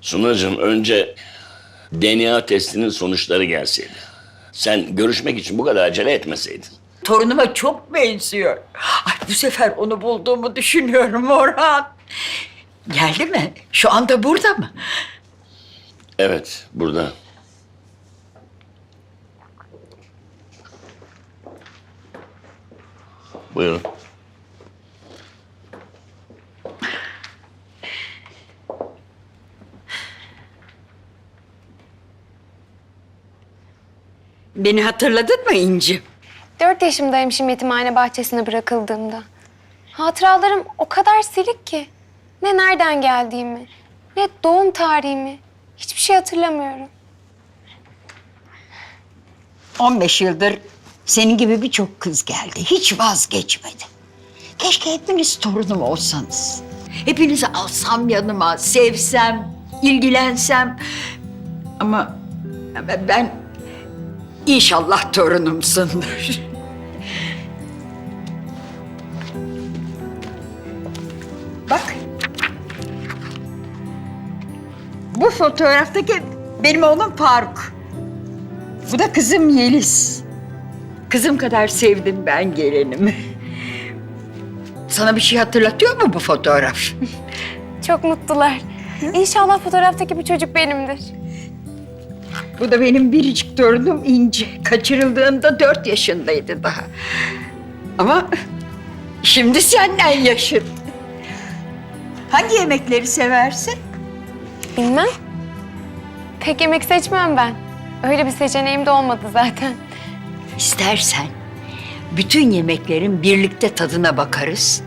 Sunacığım önce DNA testinin sonuçları gelseydi. Sen görüşmek için bu kadar acele etmeseydin. Torunuma çok benziyor. Ay bu sefer onu bulduğumu düşünüyorum Orhan. Geldi mi? Şu anda burada mı? Evet, burada. Buyurun. Beni hatırladın mı İnci? Dört yaşımdaymışım yetimhane bahçesine bırakıldığımda. Hatıralarım o kadar silik ki. Ne nereden geldiğimi, ne doğum tarihimi. Hiçbir şey hatırlamıyorum. 15 yıldır senin gibi birçok kız geldi. Hiç vazgeçmedi. Keşke hepiniz torunum olsanız. Hepinizi alsam yanıma, sevsem, ilgilensem. Ama ben- ben inşallah torunumsundur. Bak. Bu fotoğraftaki benim oğlum Faruk. Bu da kızım Yeliz. Kızım kadar sevdim ben gelinimi. Sana bir şey hatırlatıyor mu bu fotoğraf? Çok mutlular. İnşallah fotoğraftaki bu çocuk benimdir. Bu da benim biricik torunum İnci. Kaçırıldığında dört yaşındaydı daha. Ama şimdi senden yaşın. Hangi yemekleri seversin? Bilmem. Pek yemek seçmem ben. Öyle bir seçeneğim de olmadı zaten. İstersen bütün yemeklerin birlikte tadına bakarız.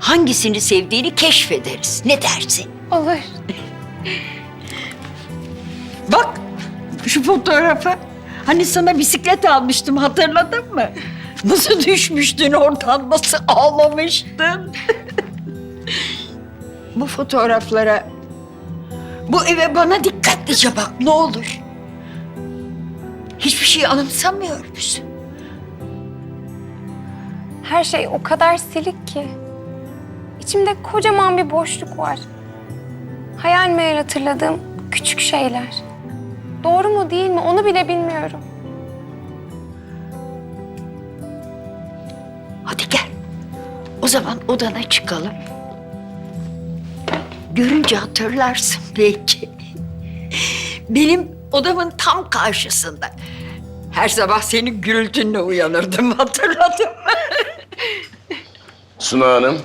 Hangisini sevdiğini keşfederiz. Ne dersin? Olur. Bak şu fotoğrafa. Hani sana bisiklet almıştım hatırladın mı? Nasıl düşmüştün oradan, nasıl ağlamıştın? bu fotoğraflara, bu eve bana dikkatlice bak ne olur. Hiçbir şey anımsamıyor musun? Her şey o kadar silik ki. İçimde kocaman bir boşluk var. Hayal meyal hatırladığım küçük şeyler. Doğru mu değil mi onu bile bilmiyorum. Hadi gel. O zaman odana çıkalım. Görünce hatırlarsın belki. Benim odamın tam karşısında. Her sabah senin gürültünle uyanırdım hatırladın mı? Suna Hanım,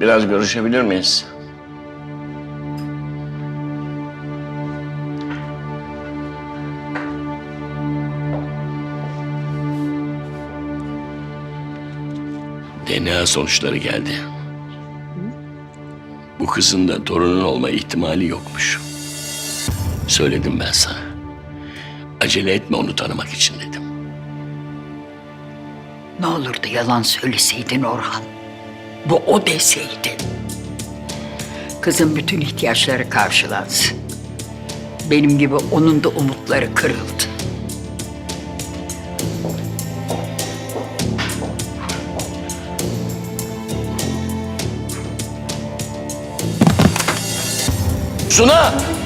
biraz görüşebilir miyiz? DNA sonuçları geldi. Bu kızın da torunun olma ihtimali yokmuş. Söyledim ben sana. Acele etme onu tanımak için dedim. Ne olurdu yalan söyleseydin Orhan. Bu o deseydin. Kızın bütün ihtiyaçları karşılansın. Benim gibi onun da umutları kırıldı. Suna!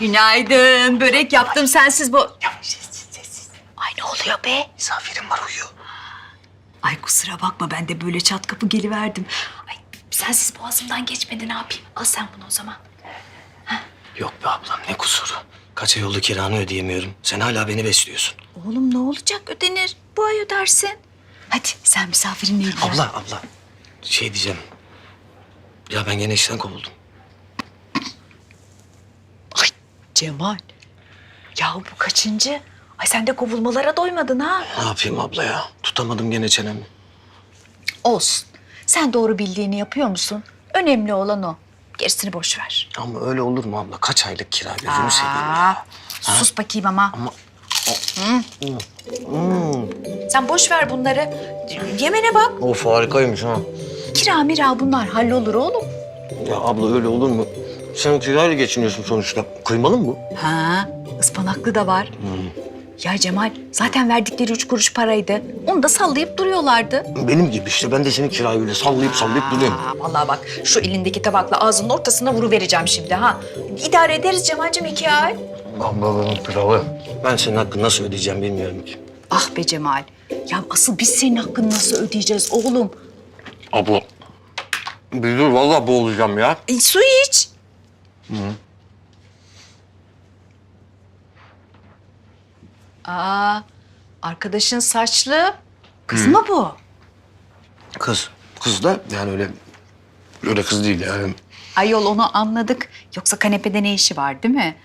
Günaydın. Börek yaptım sensiz bu. Ay ne oluyor be? Misafirim var uyuyor. Ay kusura bakma ben de böyle çat kapı geliverdim. Ay sensiz boğazımdan geçmedi ne yapayım? Al sen bunu o zaman. Yok be ablam ne kusuru. Kaç ay oldu kiranı ödeyemiyorum. Sen hala beni besliyorsun. Oğlum ne olacak ödenir. Bu ay ödersin. Hadi sen misafirinle ilgilen. Abla abla. Şey diyeceğim. Ya ben gene işten kovuldum. Ay Cemal. Ya bu kaçıncı? Ay sen de kovulmalara doymadın ha. Ne yapayım abla ya? Tutamadım gene çenemi. Olsun. Sen doğru bildiğini yapıyor musun? Önemli olan o. Gerisini boş ver. Ama öyle olur mu abla? Kaç aylık kira gözünü seveyim ya. Sus bakayım ama. Ama. Sen boş ver bunları. Yemene bak. of harikaymış ha. Kira mira bunlar hallolur oğlum. Ya abla öyle olur mu? Sen kirayla geçiniyorsun sonuçta. Kıymalı mı bu? Ha, ıspanaklı da var. Ya Cemal, zaten verdikleri üç kuruş paraydı. Onu da sallayıp duruyorlardı. Benim gibi işte. Ben de senin kirayı böyle sallayıp sallayıp duruyorum. Aa, vallahi bak şu elindeki tabakla ağzının ortasına vuruvereceğim şimdi ha. İdare ederiz Cemal'cim iki ay. Abla pilavı. Ben senin hakkını nasıl ödeyeceğim bilmiyorum ki. Ah be Cemal. Ya asıl biz senin hakkını nasıl ödeyeceğiz oğlum? Abla. Bir dur vallahi boğulacağım ya. E, su iç. Aa, arkadaşın saçlı. Kız mı bu? Kız. Kız da yani öyle öyle kız değil yani. Ayol onu anladık. Yoksa kanepede ne işi var değil mi?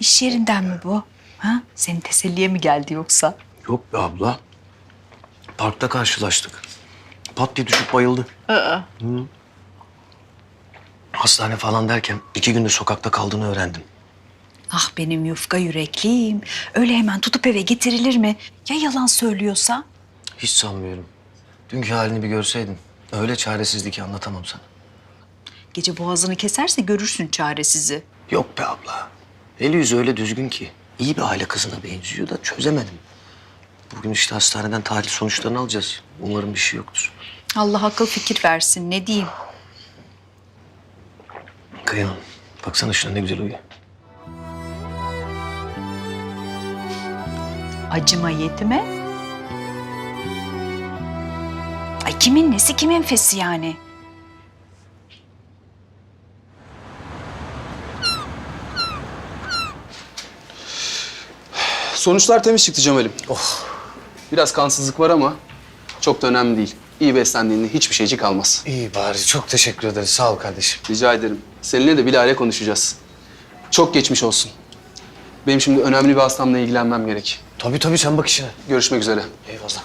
İş yerinden mi bu? Ha? Senin teselliye mi geldi yoksa? Yok be abla. Parkta karşılaştık. Pat diye düşüp bayıldı. Hı. Hastane falan derken iki günde sokakta kaldığını öğrendim. Ah benim yufka yürekliğim. Öyle hemen tutup eve getirilir mi? Ya yalan söylüyorsa? Hiç sanmıyorum. Dünkü halini bir görseydin. Öyle çaresizdi ki anlatamam sana. Gece boğazını keserse görürsün çaresizi. Yok be abla. Eli yüzü öyle düzgün ki. İyi bir aile kızına benziyor da çözemedim. Bugün işte hastaneden tahlil sonuçlarını alacağız. Umarım bir şey yoktur. Allah akıl fikir versin ne diyeyim. Kıyamam. Baksana şuna ne güzel uyuyor. Acıma yetime. Ay kimin nesi kimin fesi yani? Sonuçlar temiz çıktı Cemal'im. Oh. Biraz kansızlık var ama çok da önemli değil. İyi beslendiğinde hiçbir şeycik kalmaz. İyi bari. Çok teşekkür ederiz. Sağ ol kardeşim. Rica ederim. Seninle de bilahare konuşacağız. Çok geçmiş olsun. Benim şimdi önemli bir hastamla ilgilenmem gerek. Tabii tabii sen bak işine. Görüşmek üzere. Eyvallah.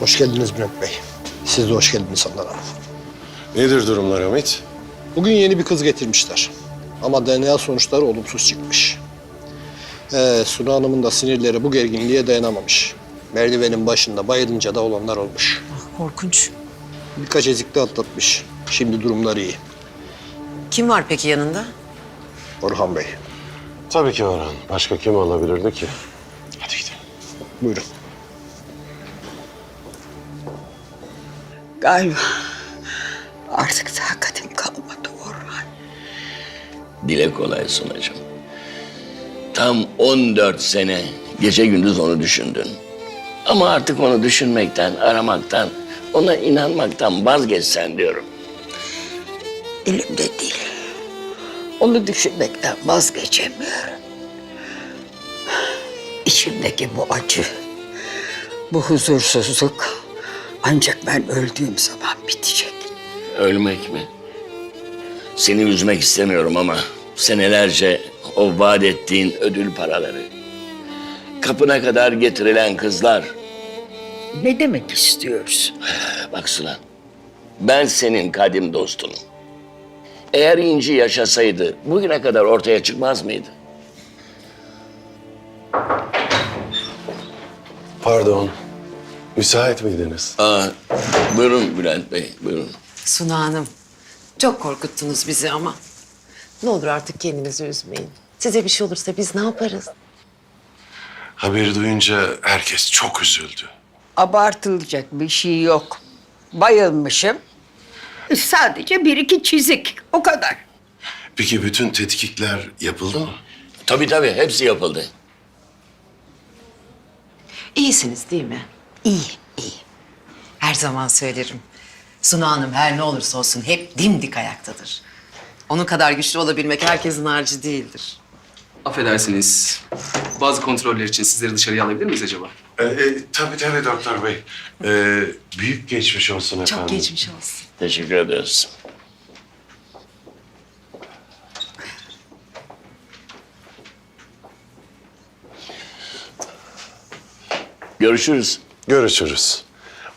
Hoş geldiniz Bülent Bey. Siz de hoş geldiniz Handan Hanım. Nedir durumlar Hamit? Bugün yeni bir kız getirmişler. Ama DNA sonuçları olumsuz çıkmış. Ee, Sunu Hanım'ın da sinirleri bu gerginliğe dayanamamış. Merdivenin başında bayılınca da olanlar olmuş. Korkunç. Birkaç ezikli atlatmış. Şimdi durumları iyi. Kim var peki yanında? Orhan Bey, Tabii ki Orhan. Başka kim olabilirdi ki? Hadi gidelim. buyurun. Galiba artık takatim kalmadı Orhan. Dile kolay sunacağım. Tam 14 sene gece gündüz onu düşündün. Ama artık onu düşünmekten, aramaktan, ona inanmaktan vazgeçsen diyorum. Elimde değil. Onu düşünmekten vazgeçemiyorum. İçimdeki bu acı, bu huzursuzluk ancak ben öldüğüm zaman bitecek. Ölmek mi? Seni üzmek istemiyorum ama senelerce o vaat ettiğin ödül paraları, kapına kadar getirilen kızlar. Ne demek istiyorsun? Bak Sıla, ben senin kadim dostunum. Eğer İnci yaşasaydı bugüne kadar ortaya çıkmaz mıydı? Pardon. Müsait miydiniz? Aa, buyurun Bülent Bey, buyurun. Suna Hanım. Çok korkuttunuz bizi ama. Ne olur artık kendinizi üzmeyin. Size bir şey olursa biz ne yaparız? Haberi duyunca herkes çok üzüldü. Abartılacak bir şey yok. Bayılmışım. Sadece bir iki çizik, o kadar. Peki bütün tetkikler yapıldı mı? Tabii tabii, hepsi yapıldı. İyisiniz değil mi? İyi, iyi. Her zaman söylerim. Suna Hanım her ne olursa olsun hep dimdik ayaktadır. Onun kadar güçlü olabilmek herkesin harcı değildir. Affedersiniz. Bazı kontroller için sizleri dışarıya alabilir miyiz acaba? Ee, e, tabii tabii doktor bey. Ee, büyük geçmiş olsun efendim. Çok geçmiş olsun. Teşekkür ederiz. Görüşürüz. Görüşürüz.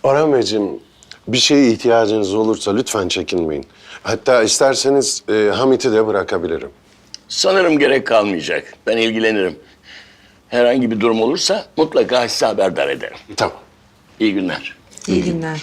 Orhan Beyciğim, bir şeye ihtiyacınız olursa lütfen çekinmeyin. Hatta isterseniz e, Hamit'i de bırakabilirim. Sanırım gerek kalmayacak. Ben ilgilenirim. Herhangi bir durum olursa mutlaka size haberdar ederim. Tamam. İyi günler. İyi günler.